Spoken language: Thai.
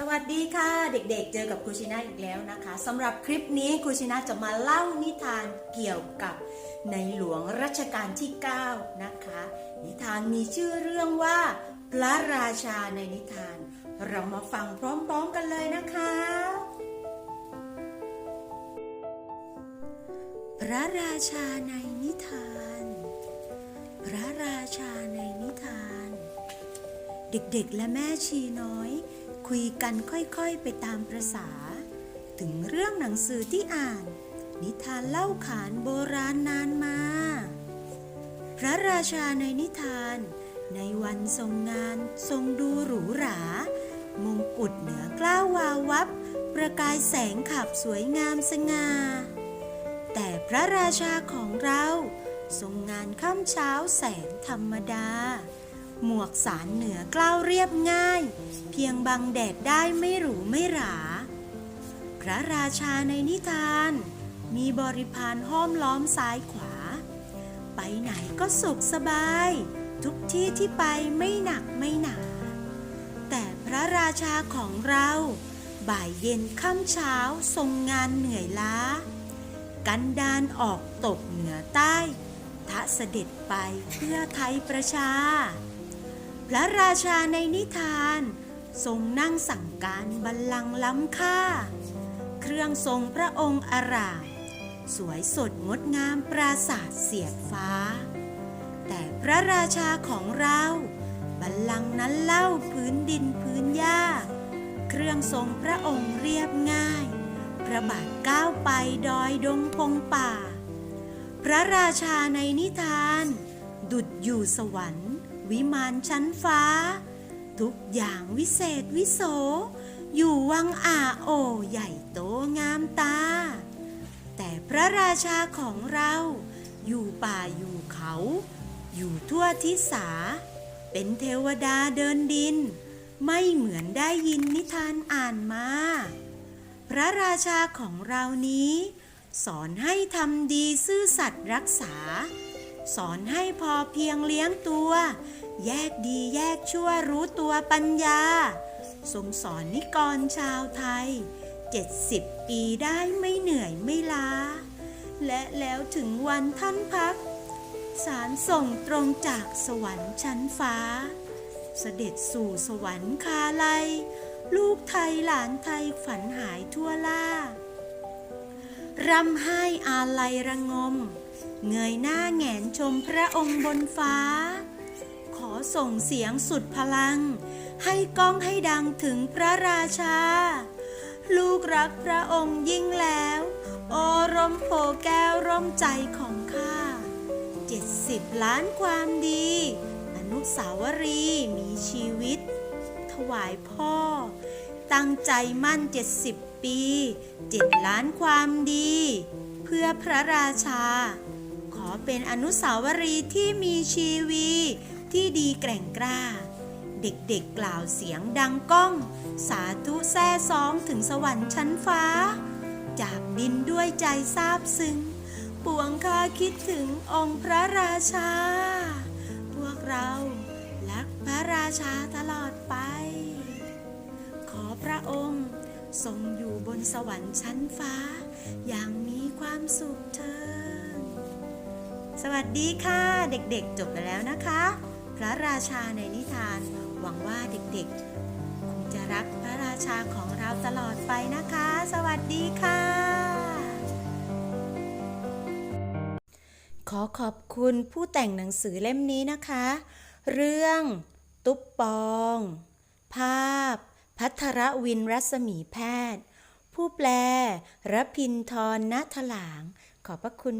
สวัสดีค่ะเด็กๆ เจอกับครูชินาอีกแล้วนะคะสำหรับคลิปนี้ครูชินาจะมาเล่านิทานเกี่ยวกับในหลวงรัชกาลที่ 9 นะคะ นิทานมีชื่อเรื่องว่า พระราชาในนิทาน เรามาฟังพร้อมๆกันเลยนะคะ พระราชาในนิทาน พระราชาในนิทาน เด็กๆและแม่ชีน้อย คุยกันค่อยๆไปตามประษา ถึงเรื่องหนังสือที่อ่าน นิทานเล่าขานโบราณนานมา พระราชาในนิทาน ในวันทรงงานทรงดูหรูหรามงกุฎเหนือกล้าววาววับ ประกายแสงขับสวยงามสง่าแต่พระราชาของเรา ทรงงานค่ำเช้าแสนธรรมดา หมวกสารเหนือกล้าวเรียบง่าย เพียงบังแดดได้ไม่หรูไม่หรา พระราชาในนิทาน มีบริพารห้อมล้อมซ้ายขวา ไปไหนก็สุขสบาย ทุกที่ที่ไปไม่หนักไม่หนา แต่พระราชาของเราบ่ายเย็นค่ำเช้าทรงงานเหนื่อยล้า กันดานออกตกเหนือใต้ทะเสด็จไปเพื่อไทยประชา พระราชาในนิทาน ทรงนั่งสั่งการบัลลังก์ล้ำค่า เครื่องทรงพระองค์อาราม สวยสดงดงามปราศาสตร์เสียดฟ้า แต่พระราชาของเรา บัลลังก์นั้นเล่าพื้นดินพื้นหญ้า เครื่องทรงพระองค์เรียบง่าย พระบาทก้าวไปดอยดงพงป่า พระราชาในนิทาน ดุดอยู่สวรรค์ วิมานชั้นฟ้า ทุกอย่างวิเศษวิโส อยู่วังอาโอใหญ่โตงามตา แต่พระราชาของเราอยู่ป่าอยู่เขา อยู่ทั่วทิศา เป็นเทวดาเดินดิน ไม่เหมือนได้ยินนิทานอ่านมา พระราชาของเรานี้ สอนให้ทำดีซื่อสัตย์รักษา สอนให้พอเพียงเลี้ยงตัว แยกดีแยกชั่วรู้ตัวปัญญา ทรงสอนนิกรชาวไทย 70 ปีได้ไม่เหนื่อยไม่ล้า และแล้วถึงวันท่านพัก สารส่งตรงจากสวรรค์ชั้นฟ้า เสด็จสู่สวรรค์คาไลยลูกไทยหลานไทยฝันหายทั่วล่ารำไห้อาลัยระงม เงยหน้าแงนชมพระองค์บนฟ้า ขอส่งเสียงสุดพลัง ให้ก้องให้ดังถึงพระราชา ลูกรักพระองค์ยิ่งแล้ว โอรมโพแก้วร่มใจของข้าเจ็ดสิบล้านความดี อนุสาวรีย์มีชีวิต ถวายพ่อ ตั้งใจมั่นเจ็ดสิบปีเจ็ดล้านความดี เพื่อพระราชา เป็นอนุสาวรีย์ที่มีชีวีที่ดีแกร่งกล้า เด็กๆกล่าวเสียงดังก้อง สาธุแซ่ซองถึงสวรรค์ชั้นฟ้า จากดินด้วยใจซาบซึ้งปวงข้าคิดถึงองค์พระราชา พวกเรารักพระราชาตลอดไป ขอพระองค์ทรงอยู่บนสวรรค์ชั้นฟ้า อย่างมีความสุข สวัสดีค่ะเด็กๆ จบไปแล้วนะคะ พระราชาในนิทาน หวังว่าเด็กๆ คงจะรักพระราชาของเราตลอดไปนะคะ สวัสดีค่ะ ขอขอบคุณผู้แต่งหนังสือเล่มนี้นะคะ เรื่องตุ๊บปอง ภาพ พัทรวินรัศมีแพทย์ ผู้แปลรพินทรณถลาง ขอบพระคุณ